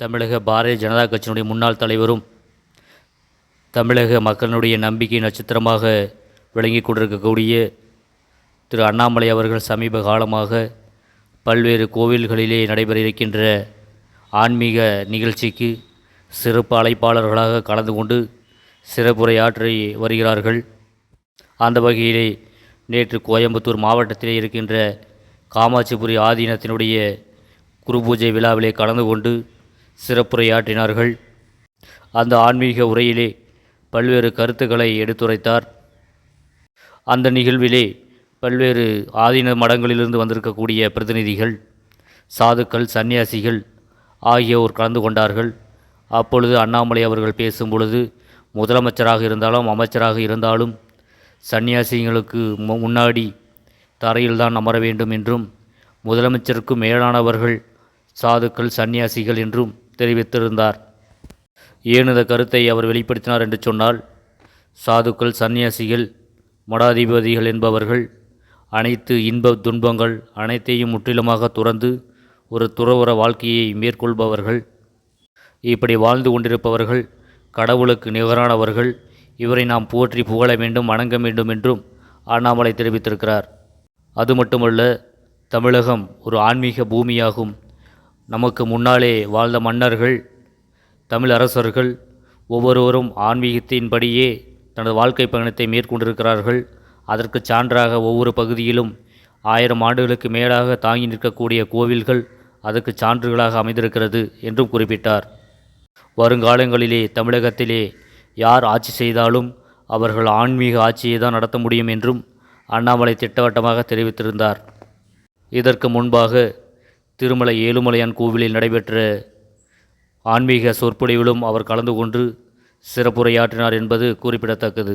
தமிழக பாரதிய ஜனதா கட்சியினுடைய முன்னாள் தலைவரும் தமிழக மக்களினுடைய நம்பிக்கை நட்சத்திரமாக விளங்கி கொண்டிருக்கக்கூடிய திரு அண்ணாமலை அவர்கள் சமீப காலமாக பல்வேறு கோவில்களிலே நடைபெற இருக்கின்ற ஆன்மீக நிகழ்ச்சிக்கு சிறப்பு அழைப்பாளர்களாக கலந்து கொண்டு சிறப்புரையாற்றி வருகிறார்கள். அந்த வகையிலே நேற்று கோயம்புத்தூர் மாவட்டத்திலே இருக்கின்ற காமாட்சிபுரி ஆதீனத்தினுடைய குரு பூஜை விழாவிலே கலந்து கொண்டு சிறப்புரையாற்றினார்கள். அந்த ஆன்மீக உரையிலே பல்வேறு கருத்துக்களை எடுத்துரைத்தார். அந்த நிகழ்விலே பல்வேறு ஆதீன மடங்களிலிருந்து வந்திருக்கக்கூடிய பிரதிநிதிகள் சாதுக்கள் சன்னியாசிகள் ஆகியோர் கலந்து கொண்டார்கள். அப்பொழுது அண்ணாமலை அவர்கள் பேசும் பொழுது முதலமைச்சராக இருந்தாலும் அமைச்சராக இருந்தாலும் சன்னியாசிகளுக்கு மு- முன்னாடி தரையில்தான் அமர வேண்டும் என்றும் முதலமைச்சருக்கு மேலானவர்கள் சாதுக்கள் சன்னியாசிகள் என்றும் தெரிவித்திருந்தார். ஏன் கருத்தை அவர் வெளிப்படுத்தினார் என்று சொன்னால் சாதுக்கள் சன்னியாசிகள் மடாதிபதிகள் என்பவர்கள் அனைத்து இன்ப துன்பங்கள் அனைத்தையும் முற்றிலுமாக துறந்து ஒரு துறவுற வாழ்க்கையை மேற்கொள்பவர்கள் இப்படி வாழ்ந்து கொண்டிருப்பவர்கள் கடவுளுக்கு நிகரானவர்கள் இவரை நாம் போற்றி புகழ வேண்டும் வணங்க வேண்டும் என்றும் அண்ணாமலை தெரிவித்திருக்கிறார். அது மட்டுமல்ல தமிழகம் ஒரு ஆன்மீக பூமியாகும். நமக்கு முன்னாலே வாழ்ந்த மன்னர்கள் தமிழ் அரசர்கள் ஒவ்வொருவரும் ஆன்மீகத்தின்படியே தனது வாழ்க்கை பயணத்தை மேற்கொண்டிருக்கிறார்கள். அதற்கு சான்றாக ஒவ்வொரு பகுதியிலும் ஆயிரம் ஆண்டுகளுக்கு மேலாக தாங்கி நிற்கக்கூடிய கோவில்கள் அதற்கு சான்றுகளாக அமைந்திருக்கிறது என்றும் குறிப்பிட்டார். வருங்காலங்களிலே தமிழகத்திலே யார் ஆட்சி செய்தாலும் அவர்கள் ஆன்மீக ஆட்சியை தான் நடத்த முடியும் என்றும் அண்ணாமலை திட்டவட்டமாக தெரிவித்திருந்தார். இதற்கு முன்பாக திருமலை ஏழுமலையான் கோவிலில் நடைபெற்ற ஆன்மீக சொற்பொழிவிலும் அவர் கலந்து கொண்டு சிறப்புரையாற்றினார் என்பது குறிப்பிடத்தக்கது.